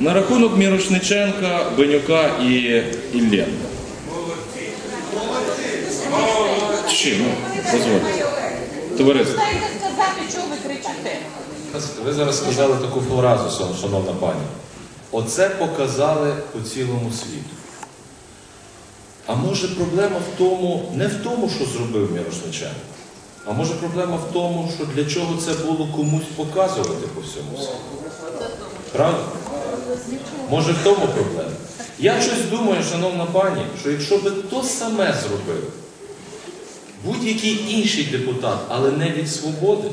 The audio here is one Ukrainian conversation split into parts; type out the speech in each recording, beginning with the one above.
На рахунок Мірошниченка, Бенюка і Іллєнка. Чи, ну, дозвольте. Товариство. Дайте сказати, чого ви кричите. Ви зараз сказали таку фразу, шановна пані. Оце показали по цілому світу. А може проблема в тому, не в тому, що зробив Мірошниченко, а може проблема в тому, що для чого це було комусь показувати по всьому світу. Правда? Може в тому проблема? Я щось думаю, шановна пані, що якщо би то саме зробив будь-який інший депутат, але не від свободи,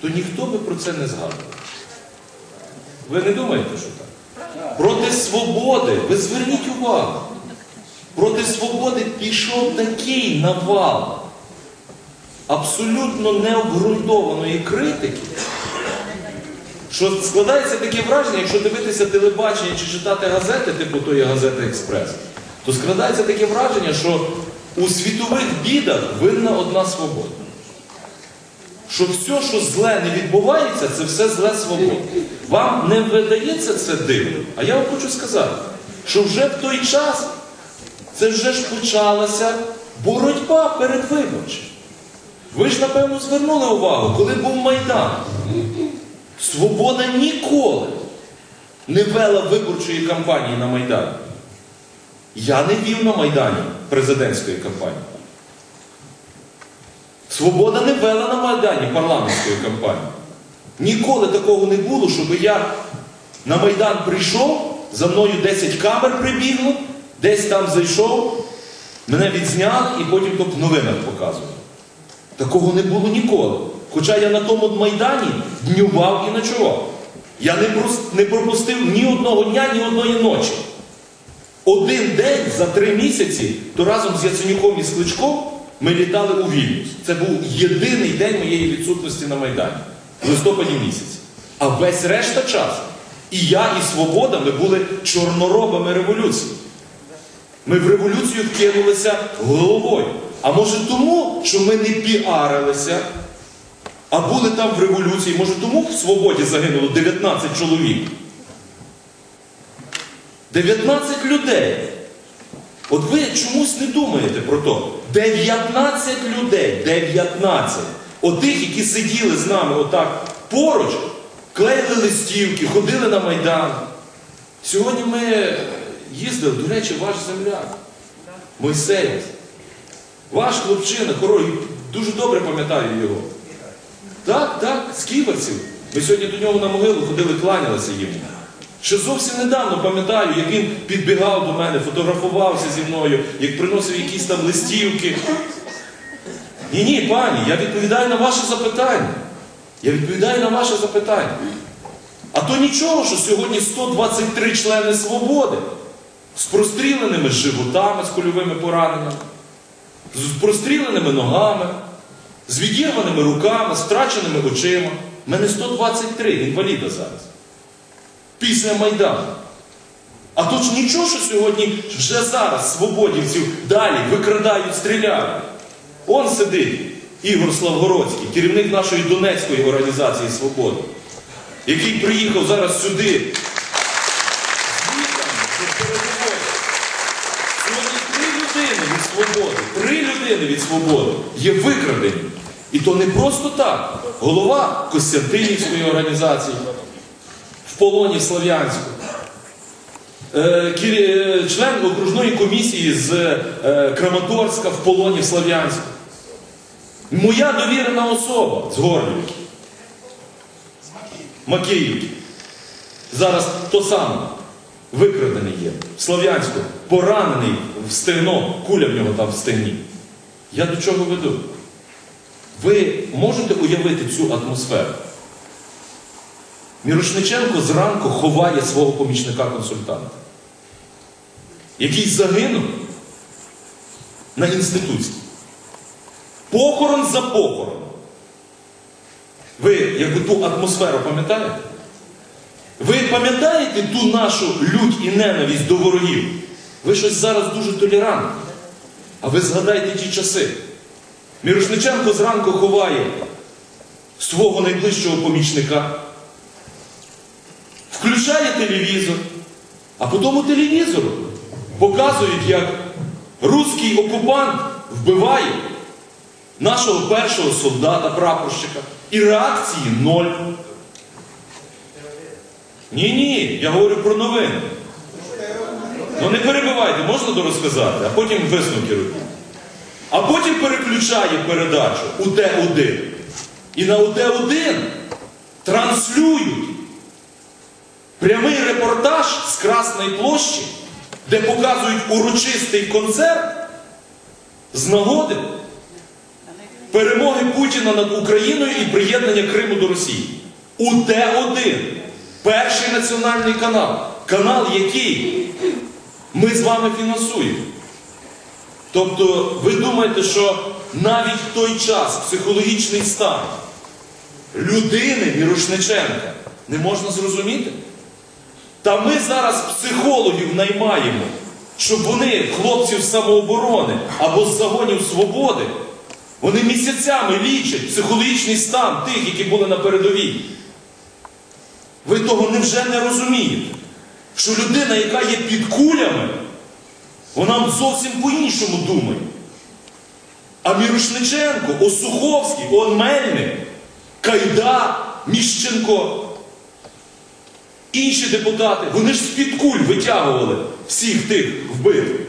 то ніхто би про це не згадував. Ви не думаєте, що так? Проти свободи, ви зверніть увагу, проти свободи пішов такий навал абсолютно необґрунтованої критики, що складається таке враження, якщо дивитися телебачення чи читати газети, типу тої газети Експрес, то складається таке враження, що у світових бідах винна одна свобода що все, що зле не відбувається, це все зле свобода. Вам не видається це дивно? А я вам хочу сказати, що вже в той час це вже ж почалася боротьба передвиборча. Ви ж, напевно, звернули увагу, коли був Майдан. Свобода ніколи не вела виборчої кампанії на Майдані. Я не вів на Майдані президентської кампанії. Свобода не вела на Майдані парламентської кампанії. Ніколи такого не було, щоб я на Майдан прийшов, за мною 10 камер прибігло, десь там зайшов, мене відзняли і потім то в новинах показували. Такого не було ніколи. Хоча я на тому Майдані днював і ночував. Я не, пропустив ні одного дня, ні одної ночі. Один день за три місяці, то разом з Яценюком і з Кличком ми літали у Вільнюс. Це був єдиний день моєї відсутності на Майдані в листопаді місяці. А весь решта часу і я, і Свобода ми були чорноробами революції. Ми в революцію вкинулися головою. А може тому, що ми не піарилися, а були там в революції, може тому в свободі загинуло 19 чоловік. 19 людей. От ви чомусь не думаєте про то. 19 людей, 19. Отих, які сиділи з нами отак поруч, клеїли листівки, ходили на Майдан. Сьогодні ми їздили, до речі, ваш земляк, Мойсеєв. Ваш хлопчина, хорой, дуже добре пам'ятаю його. Так, так, з ківерців. Ми сьогодні до нього на могилу ходили, кланялися йому. Ще зовсім недавно пам'ятаю, як він підбігав до мене, фотографувався зі мною, як приносив якісь там листівки. Ні, ні, пані, я відповідаю на ваше запитання. Я відповідаю на ваше запитання. А то нічого, що сьогодні 123 члени свободи з простріленими животами, з кульовими пораненнями, з простріленими ногами, з відірваними руками, з втраченими очима. Мене 123 інваліда зараз. Після Майдану. А то ж нічого, що сьогодні вже зараз свободівців далі викрадають, стріляють. Он сидить Ігор Славгородський, керівник нашої Донецької організації Свобода, який приїхав зараз сюди. звідти, щоб переговорити. Сьогодні три людини від свободи, три людини від свободи є викрадені. І то не просто так. Голова Костянтинівської організації в полоні Слов'янську. Е, е, Член окружної комісії з е, Краматорська в полоні Слов'янську. Моя довірена особа з Горлівки. Макіївки. Зараз то саме. Викрадений є. В Слов'янську. Поранений в стегно. Куля в нього там в стегні. Я до чого веду? Ви можете уявити цю атмосферу? Мірошниченко зранку ховає свого помічника-консультанта, який загинув на інституції. Похорон за похороном. Ви якби ту атмосферу пам'ятаєте? Ви пам'ятаєте ту нашу лють і ненависть до ворогів? Ви щось зараз дуже толерантні. А ви згадайте ті часи. Мірошниченко зранку ховає свого найближчого помічника, включає телевізор, а по тому телевізору показують, як руський окупант вбиває нашого першого солдата, прапорщика, і реакції ноль. Ні, ні, я говорю про новини. Ну не перебивайте, можна дорозказати, а потім висновки робіть. А потім переключає передачу у Т1. І на УТ1 транслюють прямий репортаж з Красної площі, де показують урочистий концерт з нагоди перемоги Путіна над Україною і приєднання Криму до Росії. УТ1. Перший національний канал. Канал, який ми з вами фінансуємо. Тобто, ви думаєте, що навіть в той час психологічний стан людини Мірошниченка не можна зрозуміти? Та ми зараз психологів наймаємо, щоб вони, хлопців самооборони або з загонів свободи, вони місяцями лічать психологічний стан тих, які були на передовій. Ви того невже не розумієте? Що людина, яка є під кулями, вона зовсім по-іншому думає. А Мірошниченко, Осуховський, Он Мельник, Кайда, Міщенко, інші депутати, вони ж з-під куль витягували всіх тих вбитих.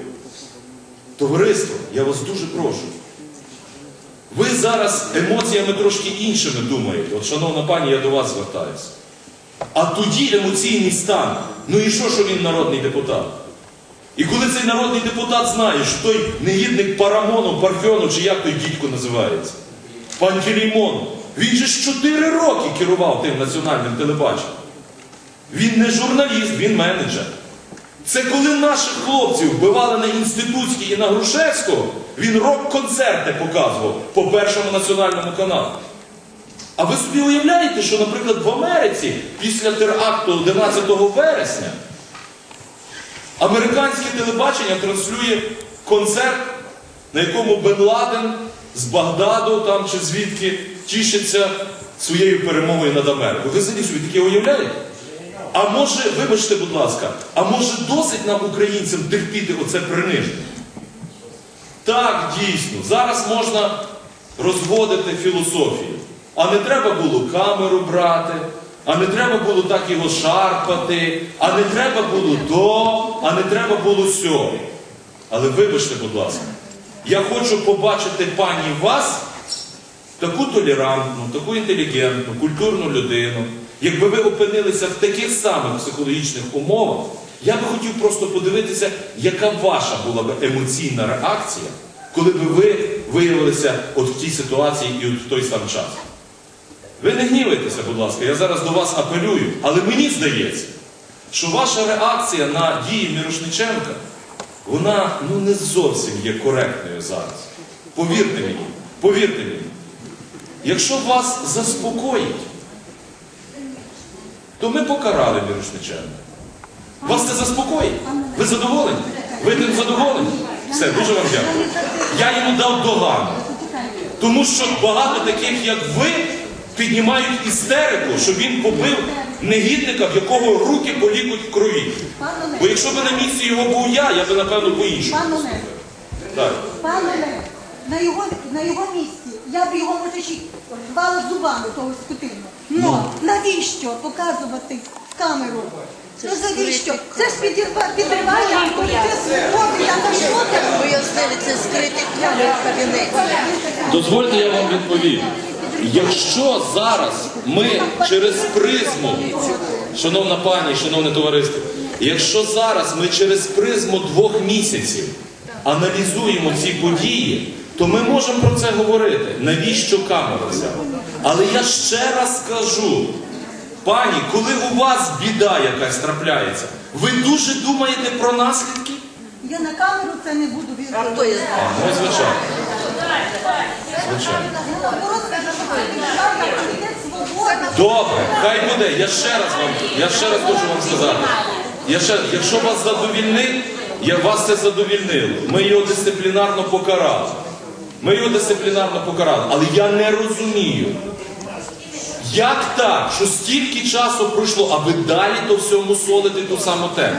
Товариство, я вас дуже прошу. Ви зараз емоціями трошки іншими думаєте. От, шановна пані, я до вас звертаюся. А тоді емоційний стан. Ну і що, що він народний депутат? І коли цей народний депутат знає, що той негідник Парамону, Парфьону, чи як той дідько називається, пан Пантелеймон, він же ж 4 роки керував тим національним телебаченням. Він не журналіст, він менеджер. Це коли наших хлопців вбивали на Інститутській і на Грушевського, він рок-концерти показував по першому національному каналу. А ви собі уявляєте, що, наприклад, в Америці після теракту 11 вересня американське телебачення транслює концерт, на якому Бен Ладен з Багдаду там чи звідки тішиться своєю перемогою над Америкою. Ви взагалі собі таке уявляєте? А може, вибачте, будь ласка, а може досить нам, українцям, терпіти оце приниження? Так, дійсно, зараз можна розводити філософію. А не треба було камеру брати, а не треба було так його шарпати, а не треба було то, а не треба було сьо. Але вибачте, будь ласка, я хочу побачити пані вас, таку толерантну, таку інтелігентну, культурну людину. Якби ви опинилися в таких самих психологічних умовах, я би хотів просто подивитися, яка ваша була б емоційна реакція, коли б ви виявилися от в тій ситуації і от в той сам час. Ви не гнівайтеся, будь ласка, я зараз до вас апелюю, але мені здається, що ваша реакція на дії Мірошниченка, вона ну, не зовсім є коректною зараз. Повірте мені, повірте мені. Якщо вас заспокоїть, то ми покарали Мірошниченка. Вас це заспокоїть? Ви задоволені? Ви тим задоволені? Все, дуже вам дякую. Я йому дав догану. Тому що багато таких, як ви, піднімають істерику, що він побив негідника, в якого руки полікуть в крові. Бо якщо б на місці його був я, я би напевно по-іншому. Пан Олег, Так. пан Олег, на його, на його місці я б його може ще рвала зубами того скотину. Но навіщо показувати в камеру? Ну завіщо? Це ж підірва- підриває свободи, я на що це? Пояснили, це скритий камер кабінет. Дозвольте, я вам відповім. Якщо зараз ми через призму, шановна пані, шановне товариство, якщо зараз ми через призму двох місяців аналізуємо ці події, то ми можемо про це говорити. Навіщо камера взяла? Але я ще раз скажу, пані, коли у вас біда якась трапляється, ви дуже думаєте про наслідки? Я на камеру це не буду А хто є знає? Ну. Звичайно. Наоборот, скажу, що це підриває авторитет свободи. Добре, хай буде. Я ще раз вам, я ще раз хочу вам сказати. Я ще, якщо вас задовільнить, я вас це задовільнило. Ми його дисциплінарно покарали. Ми його дисциплінарно покарали. Але я не розумію, Як так, що стільки часу пройшло, а ви далі то всьому солите ту саму тему?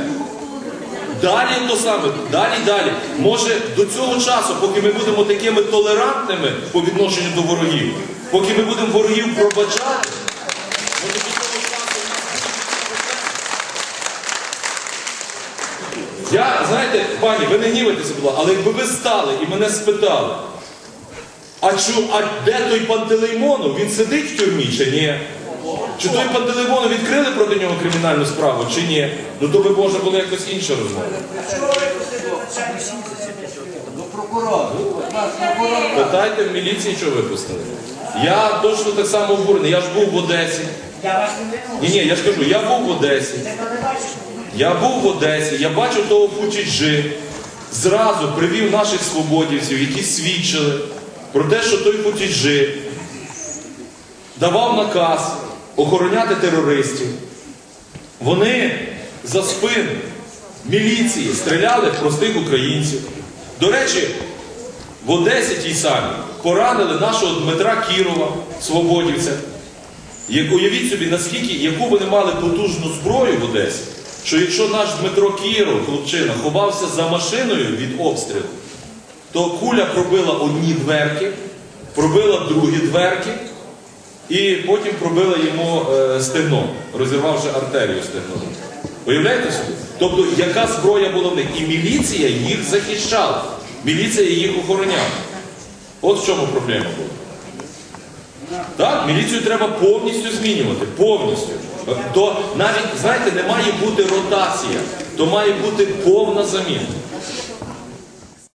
Далі то саме, далі, далі. Може, до цього часу, поки ми будемо такими толерантними по відношенню до ворогів, поки ми будемо ворогів пробачати, може до того часу в нас буде Я, знаєте, пані, ви не гнівайтеся, будь ласка, але якби ви стали і мене спитали, а, чу, а де той Пантелеймонов? Він сидить в тюрмі чи ні? Чи той Пантелеймонов відкрили проти нього кримінальну справу, чи ні? Ну то би можна було якось інше розмова. Прокурор. Питайте в міліції, що випустили. Я точно так само обурений. Я ж був в Одесі. Ні, ні, я ж кажу, я був в Одесі. Я був в Одесі, я бачив того Фучіджи. Зразу привів наших свободівців, які свідчили про те, що той Фучіджи давав наказ охороняти терористів. Вони за спин міліції стріляли простих українців. До речі, в Одесі тій самій поранили нашого Дмитра Кірова, свободівця. Уявіть собі, наскільки, яку вони мали потужну зброю в Одесі, що якщо наш Дмитро Кіров, хлопчина, ховався за машиною від обстрілу, то куля пробила одні дверки, пробила другі дверки, і потім пробила йому е, стегно, розірвавши артерію стегном. Уявляєте собі? Тобто, яка зброя була в них? І міліція їх захищала. Міліція їх охороняла. От в чому проблема була. Так, міліцію треба повністю змінювати. Повністю. То навіть, знаєте, не має бути ротація, то має бути повна заміна.